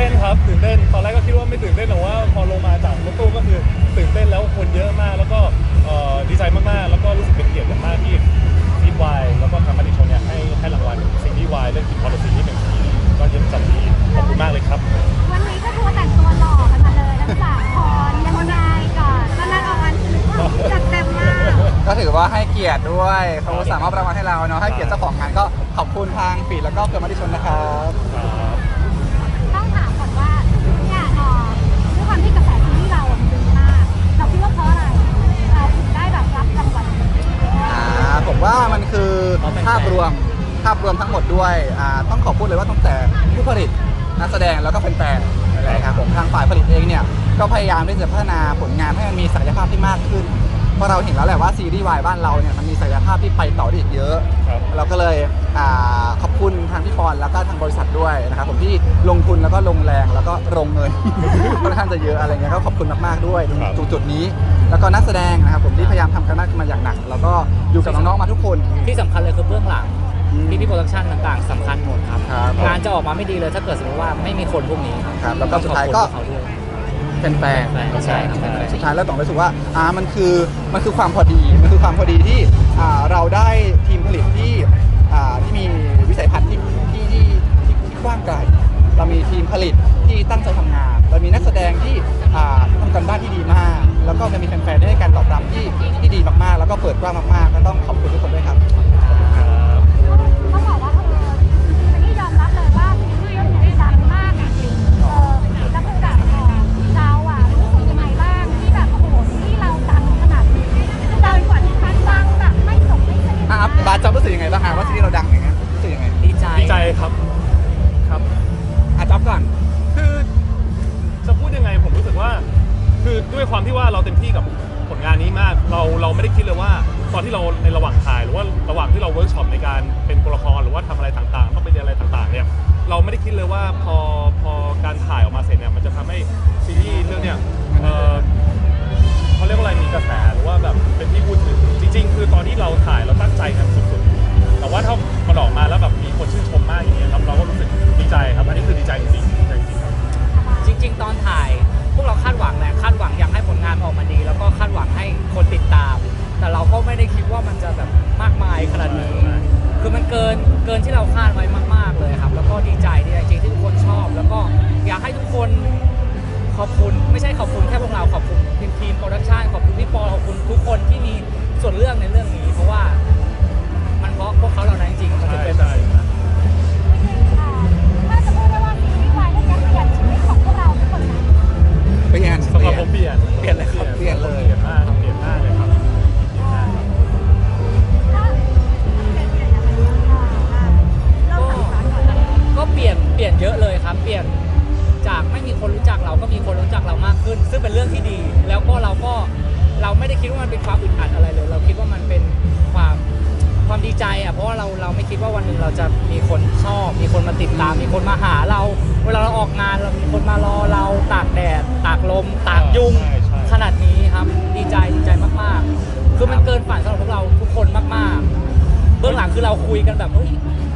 ตื่นเต้นตอนแรกก็คิดว่าไม่ตื่นเต้นแต่ว่าพอลงมาจากรถตู้ก็คือตื่นเต้นแล้วคนเยอะมาก แล้วก็เอ่อดีใจมากๆ แล้วก็รู้สึกเป็นเกียรติอย่างมากที่ฟีดวายแล้วก็ทางมาดิชนเนี่ยให้ให้รางวัลซีรีส์วายเรื่องคิดพอลซีนี่เป็นทีก็เยี่ยมจำดีขอบคุณมากเลยครับ วันนี้ก็คือแต่งตัวหล่อกันมาเลยทั้งสามคนยังไงก่อนตอนแรกเอาวันคือจัดเต็มมากก็ถือว่าให้เกียรติด้วยเขาสามารถรางวัลให้เราเนาะให้เกียรติเจ้าของงานก็ขอบคุณทางฟีดแล้วก็เพื่อนมาดิชนนะครับ ผมว่ามันคือภาพรวมภาพรวมทั้งหมดด้วยอ่าต้องขอบคุณเลยว่าตั้งแต่ผู้ผลิตนักแสดงแล้วก็แฟนๆอะไรครับผมทางฝ่ายผลิตเองเนี่ยก็พยายามที่จะพัฒนาผลงานให้มันมีศักยภาพที่มากขึ้น เพราะเราเห็นแล้วแหละว่าซีรีส์วายบ้านเราเนี่ยมันมีศักยภาพที่ไปต่อได้อีกเยอะ ครับ เราก็เลยอ่าขอบคุณทางพี่ปอนแล้วก็ทางบริษัทด้วยนะครับผมที่ลงทุนแล้วก็ลงแรงแล้วก็ลงเงิน ค่อนข้างจะเยอะอะไรเงี้ยก็ขอบคุณมากๆด้วยครับ ตรงจุดนี้ แล้วก็นักแสดงนะครับผมที่พยายามทำกันมาอย่างหนัก แล้วก็อยู่กับน้องๆมาทุกคน ที่สำคัญเลยคือเบื้องหลังอืมพี่พี่โปรดักชันต่างๆสำคัญหมดครับ ครับงานจะออกมาไม่ดีเลยถ้าเกิดสมมติว่าไม่มีคนพวกนี้ครับครับแล้วก็สุดท้ายก็ ต้องขอบคุณพวเขาด้วยเป็น แฟนแฟนใช่ครับแฟนสุดท้ายแล้วต้องรู้สึกว่าอ่ามันคือมันคือความพอดีมันคือความพอดีที่อ่าเราได้ทีมผลิตที่อ่าที่มีวิสัยทัศน์ที่ที่ที่ที่ที่กว้างไกลเรามีทีมผลิตที่ตั้งใจทำงาน เรามีนักแสดงที่อ่าทำกันบ้านที่ดีมาก แล้วก็จะมีแฟนๆได้ให้การตอบรับที่ที่ดีมากๆ แล้วก็เปิดกว้างมากๆก็ต้องขอบคุณทุกคนด้วยครับ เราเต็มที่กับผลงานนี้มาก เราเราไม่ได้คิดเลยว่า ตอนที่เราในระหว่างถ่ายหรือว่าระหว่างที่เราเวิร์กช็อปในการเป็นตัวละครหรือว่าทำอะไรต่างๆ ต้องไปเรียนอะไรต่างๆเนี่ยเราไม่ได้คิดเลยว่าพอ ทีมโปรดักชัน คิดว่ามันเป็นความอึดอัดอะไรเลย เราคิดว่ามันเป็นความความดีใจอะเพราะว่าเราเราไม่คิดว่าวันหนึ่งเราจะมีคนชอบ มีคนมาติดตาม มีคนมาหาเรา เวลาเราออกงานเรามีคนมารอเราตากแดดตากลมตากยุงใช่ใช่ ขนาดนี้ครับ ดีใจดีใจมากๆ คือมันเกินฝันสำหรับพวกเราทุกคนมากๆ เบื้องหลังคือเราคุยกันแบบเฮ้ย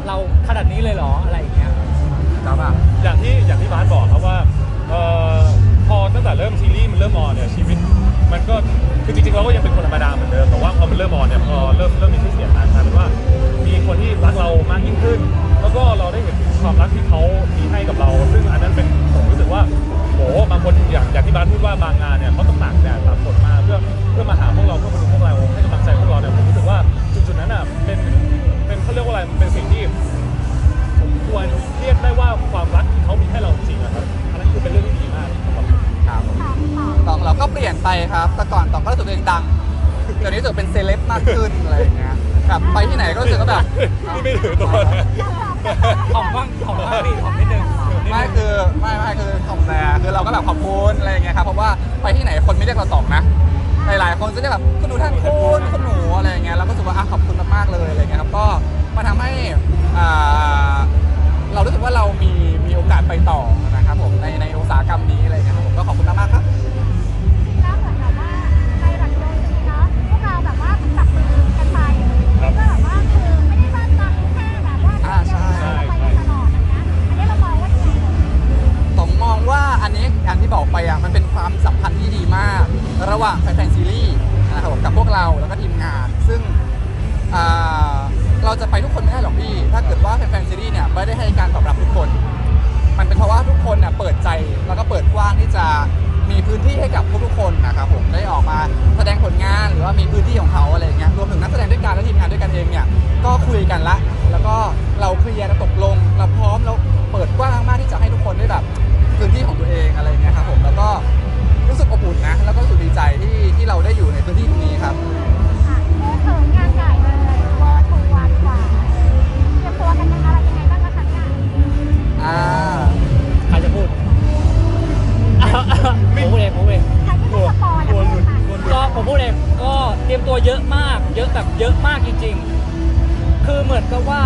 เราขนาดนี้เลยเหรออะไรอย่างเงี้ยจ๊อบอะ อย่างที่อย่างที่บาสบอกครับว่าเอ่อพอตั้งแต่เริ่มซีรีส์มันเริ่มออนเนี่ยชีวิต มันก็ คือจริงๆเราก็ยังเป็นคนธรรมดาเหมือนเดิมแต่ว่าพอมันเริ่มออนเนี่ยพอเริ่มเริ่มมีชื่อเสียงมากกลายเป็นว่า มีคนที่รักเรามากยิ่งขึ้น แล้วก็เราได้เห็นความรักที่เขามีให้กับเรา ซึ่งอันนั้นเป็นผมรู้สึกว่าโหบางคนอย่างอย่างที่บ้าสพูดว่าบางงานเนี่ยเขาต้องตากแดดตากฝนมาเพื่อเพื่อมาหาพวกเราเพื่อมาดูพวกเราให้กำลังใจพวกเราเนี่ยผมรู้สึกว่าจุดๆนั้นอะเป็นเป็นเขาเรียกว่าอะไรมันเป็นสิ่งที่ผมควรเรียกได้ว่าความรักที่เขามีให้เราจริงๆนะครับอันนั้นคือเป็นเรื่อง ไปครับ แต่ก่อนตองก็รู้สึกตัวเองดัง เดี๋ยวนี้รู้สึกเป็นเซเลบมากขึ้นอะไรอย่างเงี้ยแบบไปที่ไหนก็รู้สึกว่าแบบ นี่ไม่ถือตัวนะของบ้างของบ้างพี่ของนิดนึงนิดไม่นึงคือไม่ไม่คือของแต่คือเราก็แบบขอบคุณอะไรอย่างเงี้ยครับเพราะว่าไปที่ไหนคนไม่เรียกเราตองนะหลายๆคนจะเรียกแบบคุณหนูท่านคุณคุณหนูอะไรอย่างเงี้ยเราก็รู้สึกว่าอะขอบคุณมากๆเลยอะไรเงี้ยครับก็มาทำให้อ่าเรารู้สึกว่าเรามีมีโอกาสไปต่อนะครับผมในในอุตสาหกรรมนี้อะไรเงี้ยครับ ที่ให้กับทุกๆคนนะครับผมได้ออกมาแสดงผลงานหรือว่ามีพื้นที่ของ รียมตัวเยอะมาก เยอะแบบเยอะมากจริง ๆ คือเหมือนกับว่า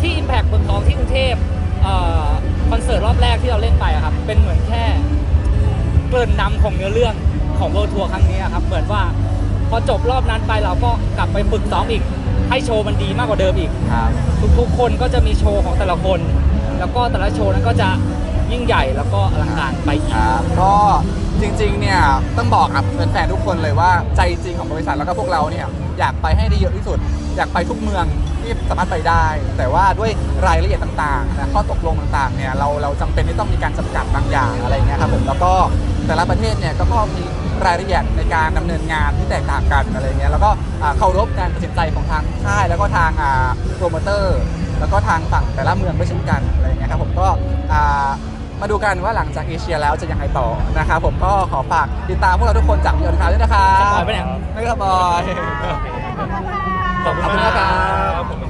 ที่ Impact เมืองทองที่กรุงเทพเอ่อคอนเสิร์ตรอบแรกที่เราเล่นไปอะครับ เป็นเหมือนแค่เกริ่นนำของเนื้อเรื่องของ World Tour ครั้งนี้อะครับ เหมือนว่าพอจบรอบนั้นไปเราก็กลับไปฝึกซ้อมอีก ให้โชว์มันดีมากกว่าเดิมอีกครับทุกๆคนก็จะมีโชว์ของแต่ละคน แล้วก็แต่ละโชว์นั้นก็จะยิ่งใหญ่แล้วก็อลังการไปอีกครับก็ จริงๆ เนี่ยต้องบอกกับแฟนๆ ทุกคนเลยว่าใจจริงของบริษัทแล้วก็พวกเราเนี่ยอยากไปให้ได้เยอะที่สุด อยากไปทุกเมืองที่สามารถไปได้ แต่ว่าด้วยรายละเอียดต่างๆนะข้อตกลงต่างๆ เนี่ยเราเราจำเป็นที่ต้องมีการจำกัดบางอย่างอะไรเงี้ยครับผมแล้วก็แต่ละประเทศเนี่ยก็ก็มีรายละเอียดในการดำเนินงานที่แตกต่างกันอะไรเงี้ยแล้วก็อ่าเคารพการตัดสินใจของทางค่ายแล้วก็ทางอ่าโปรโมเตอร์ แล้วก็ทางฝั่งแต่ละเมืองด้วยเช่นกันอะไรเงี้ยครับผมก็อ่า มาดูกันว่าหลังจากเอเชียแล้วจะยังไงต่อนะครับผมก็ขอฝากติดตามพวกเราทุกคนจากมิโอทคาด้วยนะครับสปอยล์ปะเนี่ยไม่สปอยขอบคุณค่ะขอบคุณขอบคุณมากนะครับ